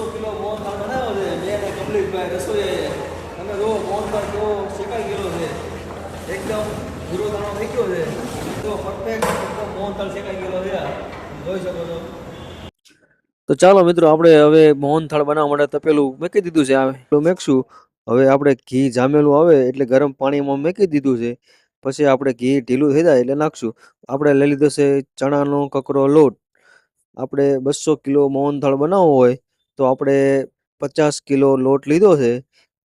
બસો કિલો મોહનથાળ બનાવ્યો છે. મેં અને કમલેશભાઈ રસોઈ તમે જુઓ મોહનથાળ કેવો શેકાઈ ગયેલો છે. એકદમ ભૂરો દાણો થઈ ગયો છે. તો પરફેક્ટ એકદમ મોહનથાળ શેકાઈ ગયેલો છે. જોઈ શકો છો. તો ચાલો મિત્રો આપણે હવે મોહનથાળ બનાવવા માટે તપેલું મેકી દીધું છે આ પેલું મેકશું. હવે આપણે ઘી જામેલું આવે એટલે ગરમ પાણીમાં મેકી દીધું છે. પછી આપણે ઘી ઢીલું થઈ જાય એટલે નાખશું. આપણે લઈ લીધો છે ચણાનો કકરો લોટ. આપણે બસો કિલો મોહનથાળ બનાવવો હોય તો આપણે પચાસ કિલો લોટ લીધો છે,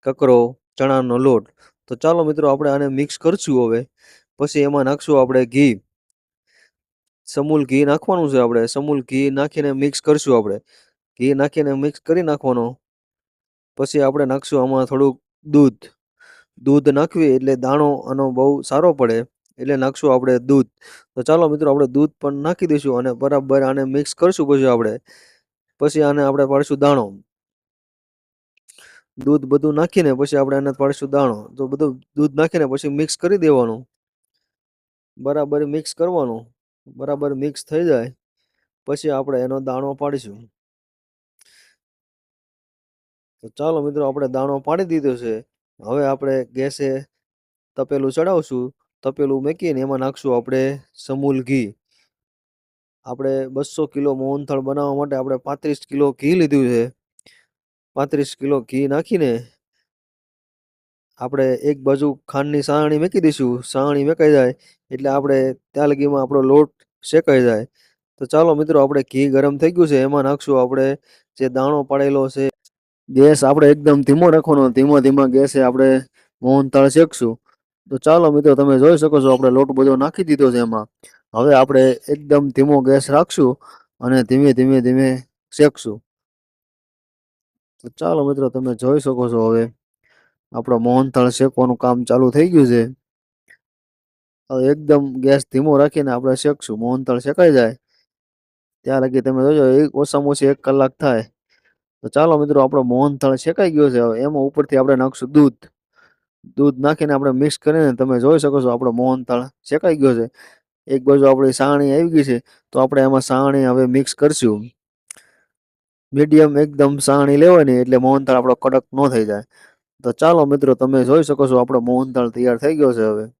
કકરો, ચણાનો લોટ. તો ચાલો મિત્રો આપણે આને મિક્સ કરશું હવે. પછી એમાં નાખશું આપણે ઘી. સમૂલ ઘી નાખવાનું છે આપણે. સમૂલ ઘી નાખીને મિક્સ કરશું આપણે. ઘી નાખીને મિક્સ કરી નાખવાનો. પછી આપણે નાખશું આમાં થોડુંક દૂધ. દૂધ નાખવી એટલે દાણો આનો બહુ સારો પડે. એટલે નાખશું આપણે દૂધ. તો ચાલો મિત્રો આપણે દૂધ પણ નાખી દઈશું અને બરાબર આને મિક્સ કરશું પછી આપણે. પછી આને આપણે પાડીશું દાણો. દૂધ બધું નાખીને પછી આપણે આને પાડીશું દાણો. તો બધું દૂધ નાખીને પછી મિક્સ કરી દેવાનું. બરાબર મિક્સ કરવાનું. બરાબર મિક્સ થઈ જાય. પછી આપણે એનો દાણો પાડીશું. તો ચાલો મિત્રો, આપણે દાણો પાડી દીધો છે. હવે આપણે ગેસે તપેલું ચડાવશું. તપેલું મેકીને એમાં નાખશું આપણે સમૂલ ઘી. આપણે બસો કિલો મોહનથળ બનાવવા માટે આપણે પાંત્રીસ કિલો ઘી લીધું છે. પાંત્રીસ કિલો ઘી નાખીને આપણે એક બાજુ ખાંડની સાણી મેકી દઈશું. સાણી મેકાઈ જાય એટલે આપણે ત્યાં લગીમાં આપણો લોટ શેકાઈ જાય. તો ચાલો મિત્રો, આપણે ઘી ગરમ થઈ ગયું છે. એમાં નાખશું આપણે જે દાણો પાડેલો છે. ગેસ આપણે એકદમ ધીમો રાખવાનો. ધીમો ધીમા ગેસે આપણે મોહનથાળ શેકશું. તો ચાલો મિત્રો, તમે જોઈ શકો છો, આપણે લોટ બધો નાખી દીધો છે એમાં. હવે આપણે એકદમ ધીમો ગેસ રાખશું અને ધીમે ધીમે ધીમે શેકશું. તો ચાલો મિત્રો, તમે જોઈ શકો છો હવે આપણો મોહનથાળ શેકવાનું કામ ચાલુ થઈ ગયું છે. હવે એકદમ ગેસ ધીમો રાખીને આપણે શેકશું. મોહનથાળ શેકાઈ જાય. ત્યાં લગી તમે જોજો, એક ઓછામાં ઓછી એક કલાક થાય. તો ચાલો મિત્રો, આપણો મોહનથાળ શેકાઈ ગયો છે. હવે એમાં ઉપરથી આપણે નાખશું દૂધ. દૂધ નાખીને આપણે મિક્સ કરીને તમે જોઈ શકો છો, આપણો મોહનથાળ શેકાઈ ગયો છે. એક બાજુ આપણી સાણી આવી ગઈ છે, તો આપણે એમાં સાણી હવે મિક્સ કરશું. મીડિયમ એકદમ સાણી લેવાની, એટલે મોહનથાળ આપણો કડક ન થઈ જાય. તો ચાલો મિત્રો, તમે જોઈ શકો છો, આપણો મોહનથાળ તૈયાર થઈ ગયો છે હવે.